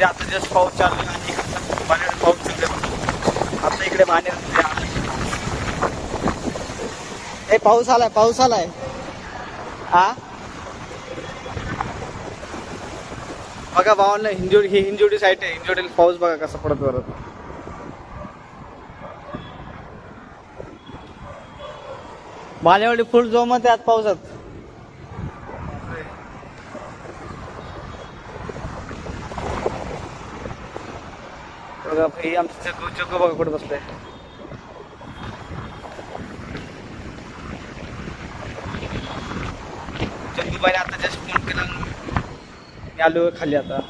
मध्ये आता जस्ट पाऊस चालू आहे आणि बाहेर पाऊस चालू आहे आता इकडे बाहेर ए पाऊस आलाय पाऊस आलाय. हा? बघा भावांना हिंजोडी ही हिंजोडी साईट आहे. हिंजोडीला पाऊस बघा कसा पडत परत. बालेवाडी फुल जोमत आहे आज पावसात. बघा भाई आमचं चक्कू चक्कू बघा कुठे बसलंय. चक्कू बाईने आता जास्त फोन केला. मी आलो खाली आता.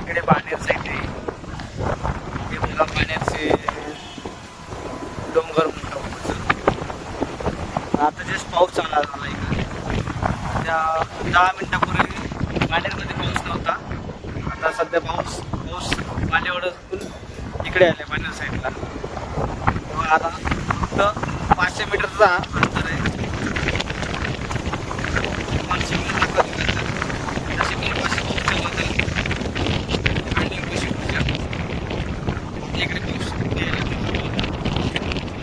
इकडे बाणेर साईड आहे. हे बघा बाणेरचे डोंगर म्हणतो आता जस्ट पाऊस चांगला झाला इकडे त्या दहा मिनटापूर्वी बाणेरमध्ये पाऊस नव्हता. आता सध्या पाऊस पाऊस बाणेवडून इकडे आले बाणेर साईडला तेव्हा आता फक्त पाचशे मीटरचा अंतर आहे. पाचशे मीटर जसे की पाचशे पाऊस चालू होते. बिल्डिंग कशी होती. इकडे पाऊस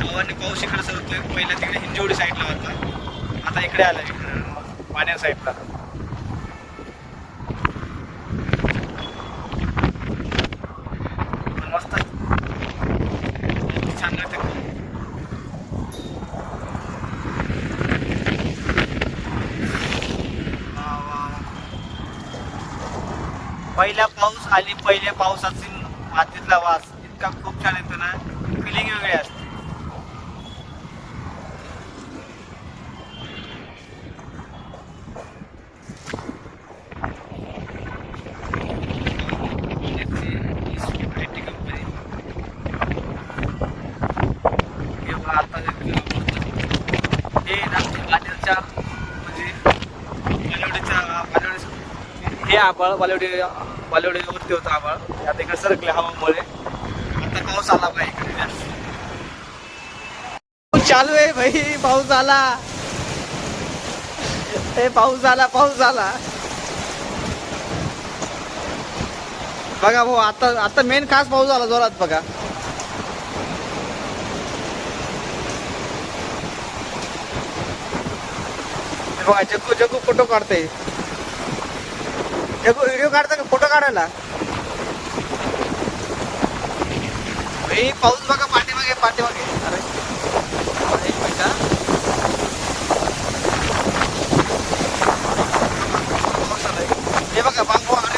हवाने पाऊस इकडे सरकतोय. पहिला तिकडे हिंजवडी साईडला होता. आता इकडे आला इकडे पाण्या साईडला मस्त. छान पहिला पाऊस आणि पहिल्या पावसाची मातीतला वास इतका खूप छान येतो ना. फिलिंग वेगळी असते. आता हे नागपूर म्हणजे बालेवडी हे आबाळ बालेवडीवरती होतं आबाळ आता इकडे सरकले हवामुळे. आता पाऊस आला पाहिजे इकडे. चालू आहे भाई पाऊस आला. ए पाऊस झाला पाऊस झाला बघा भाऊ आता आता मेन खास पाऊस झाला जोरात बघा. बघा जग्गू जग्गू फोटो काढते जग्गू व्हिडिओ काढता का? फोटो काढायला. हे पाऊस बघा पाठीमागे पाठीमागे. अरे. एक मिनिट हे बघा बांबू आले.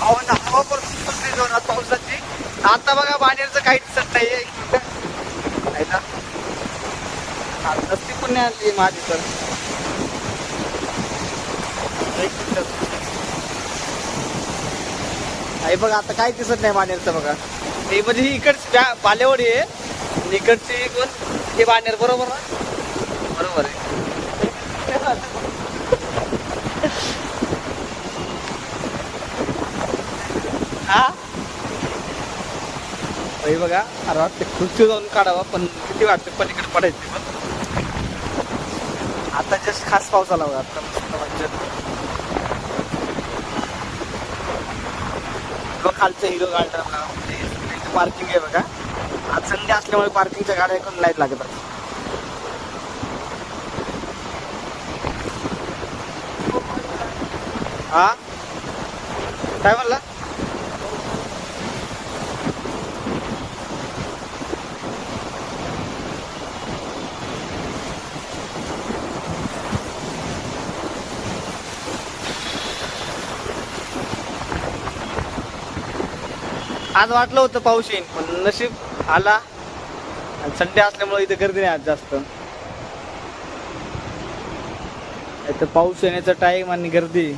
हवा ना हवा पण खूप सुटली जोरात पावसाची. आता बघा बाणेरचं काही दिसत नाहीये. हा, नसती पुण्यात माझी तर. आई बघ बघा आता काय दिसत नाही बाणेरचं बघा. हे म्हणजे ही इकडची बालेवाडी आहे. इकडची कोण हे बानेर बरोबर ना? बरोबर आहे. हा बघा अरे वाटते खुर्ची जाऊन काढावा पण किती वाटते पलीकडे पडायचे पण. आता जस्ट खास पाऊस आला बघा. आता मस्त म्हणजे बघ खालचं हिरो गार्डन पार्किंग आहे बघा. आज संध्या असल्यामुळे पार्किंगच्या गाड्या ऐकून लाइट लागत हा? काय म्हणला? आज वाटलं होतं पाऊस येईन पण नशीब आला. आणि संडे असल्यामुळे इथे गर्दी नाही आज जास्त. इथं पाऊस येण्याचा टाईम आणि गर्दी.